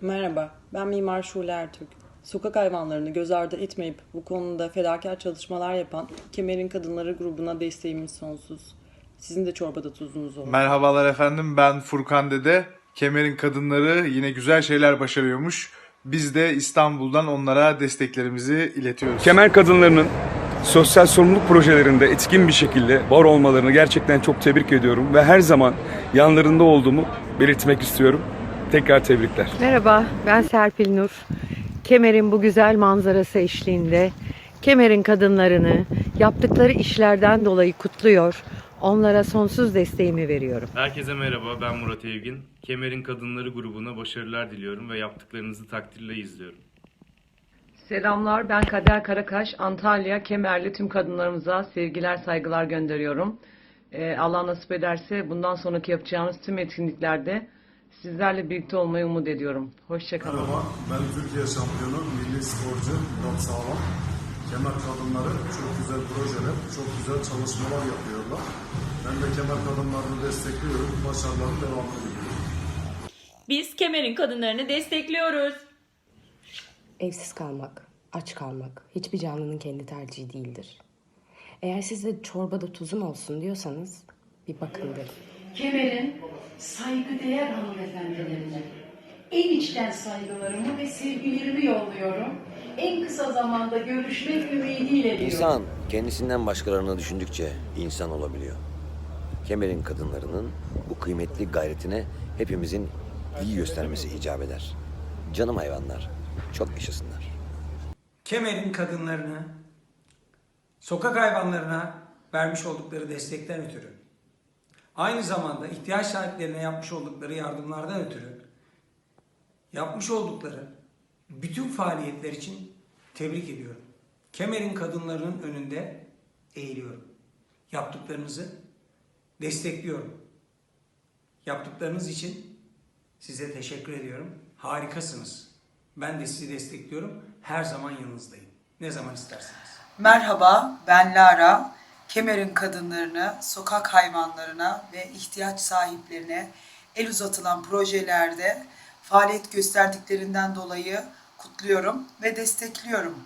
Merhaba, ben Mimar Şule Ertürk. Sokak hayvanlarını göz ardı etmeyip bu konuda fedakar çalışmalar yapan Kemer'in Kadınları grubuna desteğimiz sonsuz. Sizin de çorbada tuzunuz olsun. Merhabalar efendim ben Furkan Dede. Kemer'in kadınları yine güzel şeyler başarıyormuş. Biz de İstanbul'dan onlara desteklerimizi iletiyoruz. Kemer kadınlarının sosyal sorumluluk projelerinde etkin bir şekilde var olmalarını gerçekten çok tebrik ediyorum ve her zaman yanlarında olduğumu belirtmek istiyorum. Tekrar tebrikler. Merhaba, ben Serpil Nur. Kemer'in bu güzel manzarası eşliğinde Kemer'in kadınlarını yaptıkları işlerden dolayı kutluyor. Onlara sonsuz desteğimi veriyorum. Herkese merhaba, ben Murat Evgin. Kemer'in Kadınları grubuna başarılar diliyorum ve yaptıklarınızı takdirle izliyorum. Selamlar, ben Kader Karakaş. Antalya, Kemerli tüm kadınlarımıza sevgiler, saygılar gönderiyorum. Ee, Allah nasip ederse bundan sonraki yapacağımız tüm etkinliklerde sizlerle birlikte olmayı umut ediyorum. Hoşçakalın. Merhaba, ben Türkiye şampiyonu, milli sporcu Murat Sağlam. Kemer kadınları çok güzel projeler, çok güzel çalışmalar yapıyorlar. Ben de kemer kadınlarını destekliyorum, başarıların devamını diliyorum. Biz Kemer'in kadınlarını destekliyoruz. Evsiz kalmak, aç kalmak hiçbir canlının kendi tercihi değildir. Eğer siz de çorbada tuzum olsun diyorsanız bir bakın derim. Kemer'in saygıdeğer hanımefendilerine en içten saygılarımı ve sevgilerimi yolluyorum. En kısa zamanda görüşmek ümidiyle diyorum. İnsan kendisinden başkalarını düşündükçe insan olabiliyor. Kemer'in kadınlarının bu kıymetli gayretine hepimizin iyi göstermesi icap eder. Canım hayvanlar, çok yaşasınlar. Kemer'in kadınlarını, sokak hayvanlarına vermiş oldukları destekten ötürü, aynı zamanda ihtiyaç sahiplerine yapmış oldukları yardımlardan ötürü, yapmış oldukları bütün faaliyetler için tebrik ediyorum. Kemer'in kadınlarının önünde eğiliyorum. Yaptıklarınızı destekliyorum. Yaptıklarınız için size teşekkür ediyorum. Harikasınız. Ben de sizi destekliyorum. Her zaman yanınızdayım. Ne zaman isterseniz. Merhaba, ben Lara. Kemer'in kadınlarını, sokak hayvanlarına ve ihtiyaç sahiplerine el uzatılan projelerde faaliyet gösterdiklerinden dolayı kutluyorum ve destekliyorum.